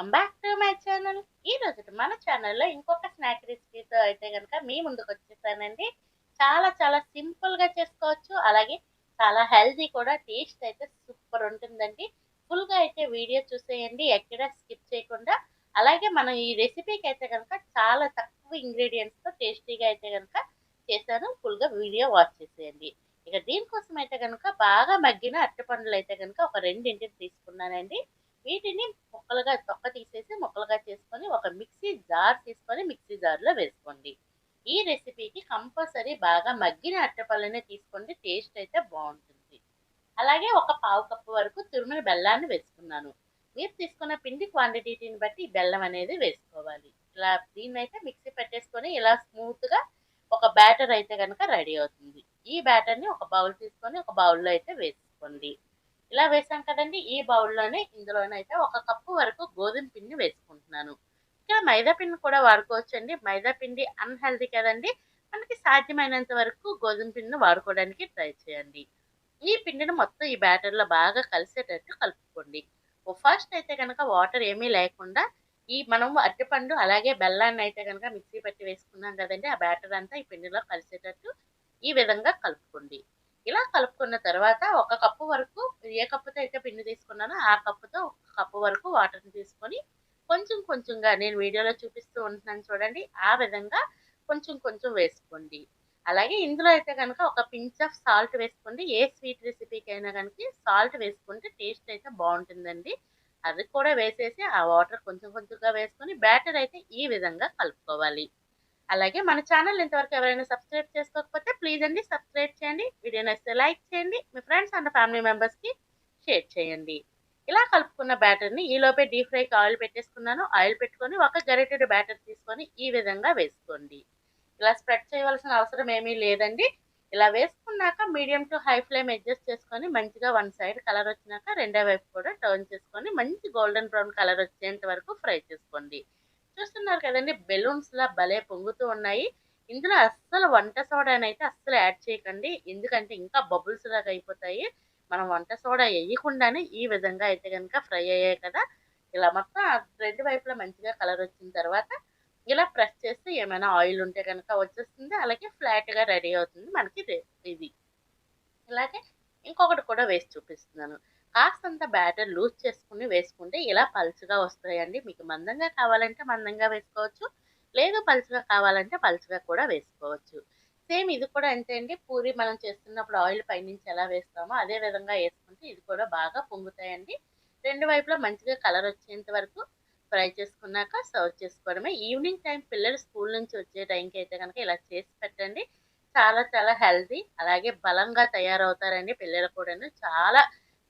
Welcome back to my channel. ఈ రోజు మన ఛానల్లో ఇంకొక స్నాక్ రెసిపీతో అయితే కనుక మీ ముందుకు వచ్చేసానండి. చాలా చాలా సింపుల్గా చేసుకోవచ్చు. అలాగే చాలా హెల్దీ కూడా టేస్ట్ అయితే సూపర్ ఉంటుందండి. ఫుల్గా అయితే వీడియో చూసేయండి ఎక్కడ స్కిప్ చేయకుండా. అలాగే మనం ఈ రెసిపీకి అయితే కనుక చాలా తక్కువ ఇంగ్రీడియంట్స్తో టేస్టీగా అయితే కనుక చేశాను. ఫుల్గా వీడియో వాచ్ చేసేయండి. ఇక దీనికోసం అయితే కనుక బాగా మగ్గిన అరటిపండులు అయితే కనుక ఒక రెండింటిని తీసుకున్నానండి. వీటిని ముక్కలుగా తొక్క తీసేసి ముక్కలుగా చేసుకొని ఒక మిక్సీ జార్ తీసుకొని మిక్సీ జార్లో వేసుకోండి. ఈ రెసిపీకి కంపల్సరీ బాగా మగ్గిన అట్టపళ్ళనే తీసుకోండి టేస్ట్ అయితే బాగుంటుంది. అలాగే ఒక పావు కప్పు వరకు తురుమిన బెల్లాన్ని వేసుకున్నాను. మీరు తీసుకున్న పిండి క్వాంటిటీని బట్టి బెల్లం అనేది వేసుకోవాలి. ఇలా దీన్ని అయితే మిక్సీ పెట్టేసుకొని ఇలా స్మూత్గా ఒక బ్యాటర్ అయితే కనుక రెడీ అవుతుంది. ఈ బ్యాటర్ని ఒక బౌల్ తీసుకొని ఒక బౌల్లో అయితే వేసుకోండి. ఇలా వేసాం కదండి. ఈ బౌల్లోనే ఇందులోనైతే ఒక కప్పు వరకు గోధుమ పిండి వేసుకుంటున్నాను. ఇక్కడ మైదా పిండి కూడా వాడుకోవచ్చు అండి మైదా పిండి అన్హెల్దీ కదండి. మనకి సాధ్యమైనంత వరకు గోధుమ పిండిని వాడుకోవడానికి ట్రై చేయండి. ఈ పిండిని మొత్తం ఈ బ్యాటర్లో బాగా కలిసేటట్టు కలుపుకోండి. ఫస్ట్ అయితే కనుక వాటర్ ఏమీ లేకుండా ఈ మనం అరటిపండు అలాగే బెల్లాన్ని అయితే కనుక మిక్సీ పెట్టి వేసుకున్నాం కదండి. ఆ బ్యాటర్ అంతా ఈ పిండిలో కలిసేటట్టు ఈ విధంగా కలుపుకోండి. ఇలా కలుపుకున్న తర్వాత ఒక కప్పు వరకు ఏ కప్పుతో అయితే పిండి తీసుకున్నానో ఆ కప్పుతో ఒక కప్పు వరకు వాటర్ని తీసుకొని కొంచెం కొంచెంగా నేను వీడియోలో చూపిస్తూ ఉంటున్నాను చూడండి. ఆ విధంగా కొంచెం కొంచెం వేసుకోండి. అలాగే ఇందులో అయితే కనుక ఒక పించ్ ఆఫ్ సాల్ట్ వేసుకోండి. ఏ స్వీట్ రెసిపీకి అయినా కనుక సాల్ట్ వేసుకుంటే టేస్ట్ అయితే బాగుంటుందండి. అది కూడా వేసేసి ఆ వాటర్ కొంచెం కొంచెంగా వేసుకొని బ్యాటర్ అయితే ఈ విధంగా కలుపుకోవాలి. అలాగే మన ఛానల్ ఇంతవరకు ఎవరైనా సబ్స్క్రైబ్ చేసుకోకపోతే ప్లీజ్ అండి సబ్స్క్రైబ్ చేయండి. వీడియో నచ్చితే లైక్ చేయండి. మీ ఫ్రెండ్స్ అండ్ ఫ్యామిలీ మెంబర్స్కి షేర్ చేయండి. ఇలా కలుపుకున్న బ్యాటర్ని ఈలోపే డీప్ ఫ్రైకి ఆయిల్ పెట్టేసుకున్నాను. ఆయిల్ పెట్టుకొని ఒక గరిటెడ్ బ్యాటర్ తీసుకొని ఈ విధంగా వేసుకోండి. ఇలా స్ప్రెడ్ చేయవలసిన అవసరం ఏమీ లేదండి. ఇలా వేసుకున్నాక medium to high flame adjust చేసుకొని మంచిగా వన్ సైడ్ కలర్ వచ్చినాక రెండో వైపు కూడా టర్న్ చేసుకొని మంచి గోల్డెన్ బ్రౌన్ కలర్ వచ్చేంత వరకు ఫ్రై చేసుకోండి. చూస్తున్నారు కదండి. బెలూన్స్ లా భలే పొంగుతూ ఉన్నాయి. ఇందులో అస్సలు వంట సోడాని అయితే అస్సలు యాడ్ చేయకండి. ఎందుకంటే ఇంకా బబుల్స్ లాగా అయిపోతాయి. మనం వంట సోడా వేయకుండానే ఈ విధంగా అయితే కనుక ఫ్రై అయ్యాయి కదా. ఇలా మొత్తం రెండు వైపులా మంచిగా కలర్ వచ్చిన తర్వాత ఇలా ప్రెస్ చేస్తే ఏమైనా ఆయిల్ ఉంటే కనుక వచ్చేస్తుంది. అలాగే ఫ్లాట్గా రెడీ అవుతుంది మనకి ఇది. ఇలాగే ఇంకొకటి కూడా వేసి చూపిస్తున్నాను. కాస్తంత బ్యాటర్ లూజ్ చేసుకుని వేసుకుంటే ఇలా పలుచగా వస్తాయండి. మీకు మందంగా కావాలంటే మందంగా వేసుకోవచ్చు. లేదు పలుచగా కావాలంటే పలుచగా కూడా వేసుకోవచ్చు. సేమ్ ఇది కూడా అంతే అండి పూరి మనం చేస్తున్నప్పుడు ఆయిల్ పైనుంచి ఎలా వేస్తామో అదే విధంగా వేసుకుంటే ఇది కూడా బాగా పొంగుతాయండి. రెండు వైపులా మంచిగా కలర్ వచ్చేంత వరకు ఫ్రై చేసుకున్నాక సర్వ్ చేసుకోవడమే. ఈవినింగ్ టైం పిల్లలు స్కూల్ నుంచి వచ్చే టైంకి అయితే కనుక ఇలా చేసి పెట్టండి. చాలా చాలా హెల్తీ. అలాగే బలంగా తయారవుతారండి పిల్లలు కూడాను చాలా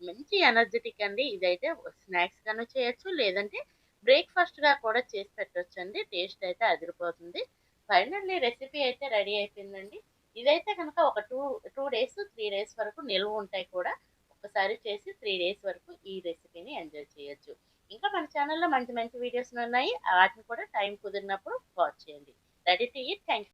మంచి ఎనర్జెటిక్ అండి. ఇదైతే స్నాక్స్ గాను చేయొచ్చు లేదంటే బ్రేక్ఫాస్ట్గా కూడా చేసి పెట్టవచ్చు అండి టేస్ట్ అయితే అదిరిపోతుంది. ఫైనల్లీ రెసిపీ అయితే రెడీ అయిపోయిందండి. ఇదైతే కనుక ఒక two two days three days వరకు నిల్వ ఉంటాయి కూడా. ఒకసారి చేసి త్రీ డేస్ వరకు ఈ రెసిపీని ఎంజాయ్ చేయొచ్చు. ఇంకా మన ఛానల్లో మంచి మంచి వీడియోస్ ఉన్నాయి. వాటిని కూడా టైం కుదిరినప్పుడు వాచ్ చేయండి. Ready to eat. థ్యాంక్